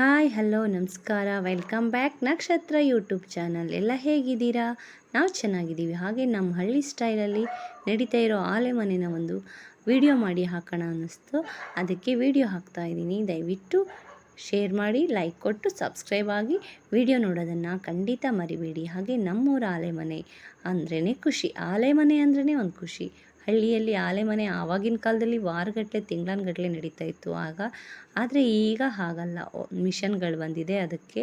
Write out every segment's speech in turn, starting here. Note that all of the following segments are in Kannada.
ಹಾಯ್, ಹಲೋ, ನಮಸ್ಕಾರ. Welcome back Nakshatra YouTube channel. ಎಲ್ಲ ಹೇಗಿದ್ದೀರಾ? ನಾವು ಚೆನ್ನಾಗಿದ್ದೀವಿ. ಹಾಗೆ ನಮ್ಮ ಹಳ್ಳಿ ಸ್ಟೈಲಲ್ಲಿ ನಡೀತಾ ಇರೋ ಆಲೆ ಮನೆಯ ಒಂದು ವಿಡಿಯೋ ಮಾಡಿ ಹಾಕೋಣ ಅನ್ನಿಸ್ತು. ಅದಕ್ಕೆ ವಿಡಿಯೋ ಹಾಕ್ತಾ ಇದ್ದೀನಿ. ದಯವಿಟ್ಟು ಶೇರ್ ಮಾಡಿ, ಲೈಕ್ ಕೊಟ್ಟು, ಸಬ್ಸ್ಕ್ರೈಬ್ ಆಗಿ ವಿಡಿಯೋ ನೋಡೋದನ್ನು ಖಂಡಿತ ಮರಿಬೇಡಿ. ಹಾಗೆ ನಮ್ಮೂರ ಆಲೆ ಮನೆ ಅಂದ್ರೇ ಖುಷಿ. ಆಲೆ ಮನೆ ಅಂದ್ರೇ ಒಂದು ಖುಷಿ. ಹಳ್ಳಿಯಲ್ಲಿ ಆಲೆಮನೆ ಆವಾಗಿನ ಕಾಲದಲ್ಲಿ ವಾರಗಟ್ಟಲೆ ತಿಂಗಳಾನುಗಟ್ಲೆ ನಡೀತಾ ಇತ್ತು ಆಗ. ಆದರೆ ಈಗ ಹಾಗಲ್ಲ. ಮಿಷನ್ಗಳು ಬಂದಿದೆ. ಅದಕ್ಕೆ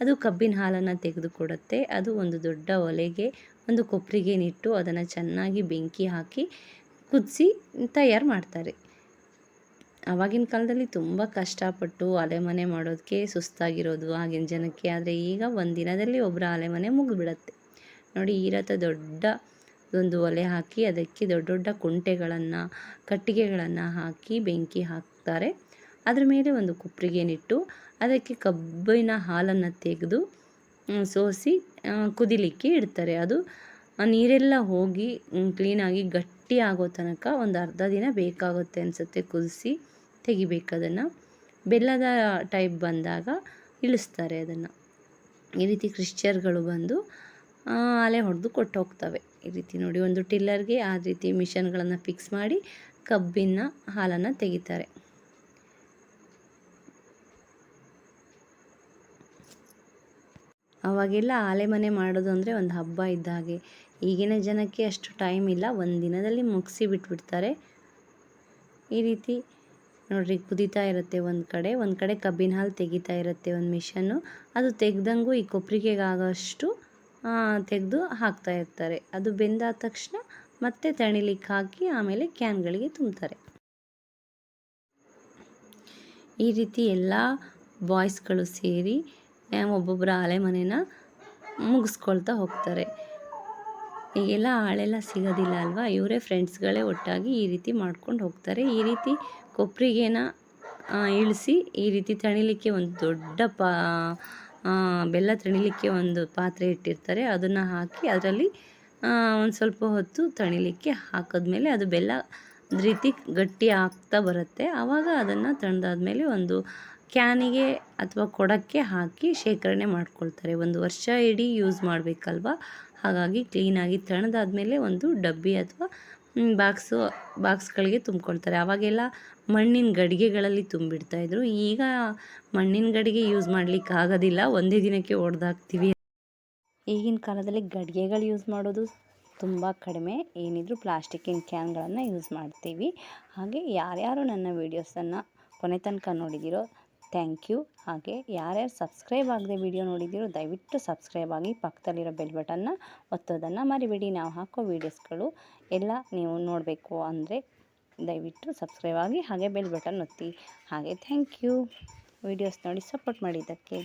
ಅದು ಕಬ್ಬಿನ ಹಾಲನ್ನು ತೆಗೆದು ಕೊಡುತ್ತೆ ಅದು ಒಂದು ದೊಡ್ಡ ಒಲೆಗೆ, ಒಂದು ಕೊಪ್ಪರಿಗೆ ನಿಟ್ಟು ಅದನ್ನು ಚೆನ್ನಾಗಿ ಬೆಂಕಿ ಹಾಕಿ ಕುದಿಸಿ ತಯಾರು ಮಾಡ್ತಾರೆ. ಆವಾಗಿನ ಕಾಲದಲ್ಲಿ ತುಂಬ ಕಷ್ಟಪಟ್ಟು ಅಲೆಮನೆ ಮಾಡೋದಕ್ಕೆ ಸುಸ್ತಾಗಿರೋದು ಆಗಿನ ಜನಕ್ಕೆ. ಆದರೆ ಈಗ ಒಂದು ದಿನದಲ್ಲಿ ಒಬ್ಬರ ಅಲೆಮನೆ ಮುಗಿದ್ಬಿಡತ್ತೆ. ನೋಡಿ, ಈ ದೊಡ್ಡ ಒಂದು ಒಲೆ ಹಾಕಿ ಅದಕ್ಕೆ ದೊಡ್ಡ ದೊಡ್ಡ ಕುಂಟೆಗಳನ್ನು, ಕಟ್ಟಿಗೆಗಳನ್ನು ಹಾಕಿ ಬೆಂಕಿ ಹಾಕ್ತಾರೆ. ಅದರ ಮೇಲೆ ಒಂದು ಕುಪ್ರಿಗೆನಿಟ್ಟು ಅದಕ್ಕೆ ಕಬ್ಬಿನ ಹಾಲನ್ನು ತೆಗೆದು ಸೋಸಿ ಕುದಿಲಿಕ್ಕೆ ಇಡ್ತಾರೆ. ಅದು ನೀರೆಲ್ಲ ಹೋಗಿ ಕ್ಲೀನಾಗಿ ಗಟ್ಟಿ ಆಗೋ ತನಕ ಒಂದು ಅರ್ಧ ದಿನ ಬೇಕಾಗುತ್ತೆ ಅನಿಸುತ್ತೆ ಕುದಿಸಿ ತೆಗಿಬೇಕು ಅದನ್ನು. ಬೆಲ್ಲದ ಟೈಪ್ ಬಂದಾಗ ಇಳಿಸ್ತಾರೆ ಅದನ್ನು. ಈ ರೀತಿ ಕ್ರಿಶ್ಚಿಯರ್ಗಳು ಬಂದು ಅಲೆ ಹೊಡೆದು ಕೊಟ್ಟು ಹೋಗ್ತವೆ ಈ ರೀತಿ ನೋಡಿ, ಒಂದು ಟಿಲ್ಲರ್ಗೆ ಆ ರೀತಿ ಮಿಷನ್ಗಳನ್ನು ಫಿಕ್ಸ್ ಮಾಡಿ ಕಬ್ಬಿನ ಹಾಲನ್ನು ತೆಗಿತಾರೆ. ಅವಾಗೆಲ್ಲ ಆಲೆ ಮನೆ ಮಾಡೋದು ಅಂದರೆ ಒಂದು ಹಬ್ಬ ಇದ್ದ ಹಾಗೆ. ಈಗಿನ ಜನಕ್ಕೆ ಅಷ್ಟು ಟೈಮ್ ಇಲ್ಲ. ಒಂದು ದಿನದಲ್ಲಿ ಮುಗಿಸಿ ಬಿಟ್ಬಿಡ್ತಾರೆ. ಈ ರೀತಿ ನೋಡ್ರಿ, ಕುದೀತಾ ಇರುತ್ತೆ ಒಂದು ಕಡೆ. ಒಂದು ಕಡೆ ಕಬ್ಬಿನ ಹಾಲು ತೆಗಿತಾ ಇರುತ್ತೆ ಒಂದು ಮಿಷನ್ನು. ಅದು ತೆಗ್ದಂಗೂ ಈ ಕೊಬ್ಬರಿಗೆ ಆಗೋಷ್ಟು ತೆಗೆದು ಹಾಕ್ತಾ ಇರ್ತಾರೆ. ಅದು ಬೆಂದಾದ ತಕ್ಷಣ ಮತ್ತೆ ತಣಿಲಿಕ್ಕೆ ಹಾಕಿ ಆಮೇಲೆ ಕ್ಯಾನ್ಗಳಿಗೆ ತುಂಬ್ತಾರೆ. ಈ ರೀತಿ ಎಲ್ಲ ಬಾಯ್ಸ್ಗಳು ಸೇರಿ ಒಬ್ಬೊಬ್ಬರ ಆಲೆ ಮನೇನ ಮುಗಿಸ್ಕೊಳ್ತಾ ಹೋಗ್ತಾರೆ. ಈಗೆಲ್ಲ ಆಳೆಲ್ಲ ಸಿಗೋದಿಲ್ಲ ಅಲ್ವಾ? ಇವರೇ ಫ್ರೆಂಡ್ಸ್ಗಳೇ ಒಟ್ಟಾಗಿ ಈ ರೀತಿ ಮಾಡ್ಕೊಂಡು ಹೋಗ್ತಾರೆ. ಈ ರೀತಿ ಕೊಬ್ಬರಿಗೆನ ಇಳಿಸಿ ಈ ರೀತಿ ತಣಿಲಿಕ್ಕೆ ಒಂದು ದೊಡ್ಡ ಪಾ ಬೆಲ್ಲ ತಣಿಲಿಕ್ಕೆ ಒಂದು ಪಾತ್ರೆ ಇಟ್ಟಿರ್ತಾರೆ. ಅದನ್ನು ಹಾಕಿ ಅದರಲ್ಲಿ ಒಂದು ಸ್ವಲ್ಪ ಹೊತ್ತು ತಣಿಲಿಕ್ಕೆ ಹಾಕಿದ್ಮೇಲೆ ಅದು ಬೆಲ್ಲ ರೀತಿ ಗಟ್ಟಿ ಆಗ್ತಾ ಬರುತ್ತೆ. ಆವಾಗ ಅದನ್ನು ತಣ್ದಾದ್ಮೇಲೆ ಒಂದು ಕ್ಯಾನಿಗೆ ಅಥವಾ ಕೊಡಕ್ಕೆ ಹಾಕಿ ಶೇಖರಣೆ ಮಾಡ್ಕೊಳ್ತಾರೆ. ಒಂದು ವರ್ಷ ಇಡೀ ಯೂಸ್ ಮಾಡಬೇಕಲ್ವ? ಹಾಗಾಗಿ ಕ್ಲೀನಾಗಿ ತಣ್ಣದಾದ್ಮೇಲೆ ಒಂದು ಡಬ್ಬಿ ಅಥವಾ ಬಾಕ್ಸು, ಬಾಕ್ಸ್ಗಳಿಗೆ ತುಂಬ್ಕೊಳ್ತಾರೆ. ಆವಾಗೆಲ್ಲ ಮಣ್ಣಿನ ಗಡಿಗೆಗಳಲ್ಲಿ ತುಂಬಿಡ್ತಾಯಿದ್ರು ಈಗ ಮಣ್ಣಿನ ಗಡಿಗೆ ಯೂಸ್ ಮಾಡಲಿಕ್ಕೆ ಆಗೋದಿಲ್ಲ. ಒಂದೇ ದಿನಕ್ಕೆ ಒಡೆದಾಕ್ತೀವಿ. ಈಗಿನ ಕಾಲದಲ್ಲಿ ಗಡಿಗೆಗಳು ಯೂಸ್ ಮಾಡೋದು ತುಂಬ ಕಡಿಮೆ. ಏನಿದ್ರು ಪ್ಲಾಸ್ಟಿಕ್ಕಿನ ಕ್ಯಾನ್ಗಳನ್ನು ಯೂಸ್ ಮಾಡ್ತೀವಿ. ಹಾಗೆ ಯಾರ್ಯಾರು ನನ್ನ ವೀಡಿಯೋಸನ್ನು ಕೊನೆ ತನಕ ನೋಡಿದಿರೋ ಥ್ಯಾಂಕ್ ಯು. ಹಾಗೆ ಯಾರ್ಯಾರು ಸಬ್ಸ್ಕ್ರೈಬ್ ಆಗದೆ ವಿಡಿಯೋ ನೋಡಿದ್ದೀರೋ ದಯವಿಟ್ಟು ಸಬ್ಸ್ಕ್ರೈಬ್ ಆಗಿ ಪಕ್ಕದಲ್ಲಿರೋ ಬೆಲ್ ಬಟನ್ನ ಒತ್ತೋದನ್ನು ಮರಿಬೇಡಿ. ನಾವು ಹಾಕೋ ವೀಡಿಯೋಸ್ಗಳು ಎಲ್ಲ ನೀವು ನೋಡಬೇಕು ಅಂದರೆ ದಯವಿಟ್ಟು ಸಬ್ಸ್ಕ್ರೈಬ್ ಆಗಿ ಹಾಗೆ ಬೆಲ್ ಬಟನ್ ಒತ್ತಿ. ಹಾಗೆ ಥ್ಯಾಂಕ್ ಯು. ವೀಡಿಯೋಸ್ ನೋಡಿ ಸಪೋರ್ಟ್ ಮಾಡಿದ್ದಕ್ಕೆ.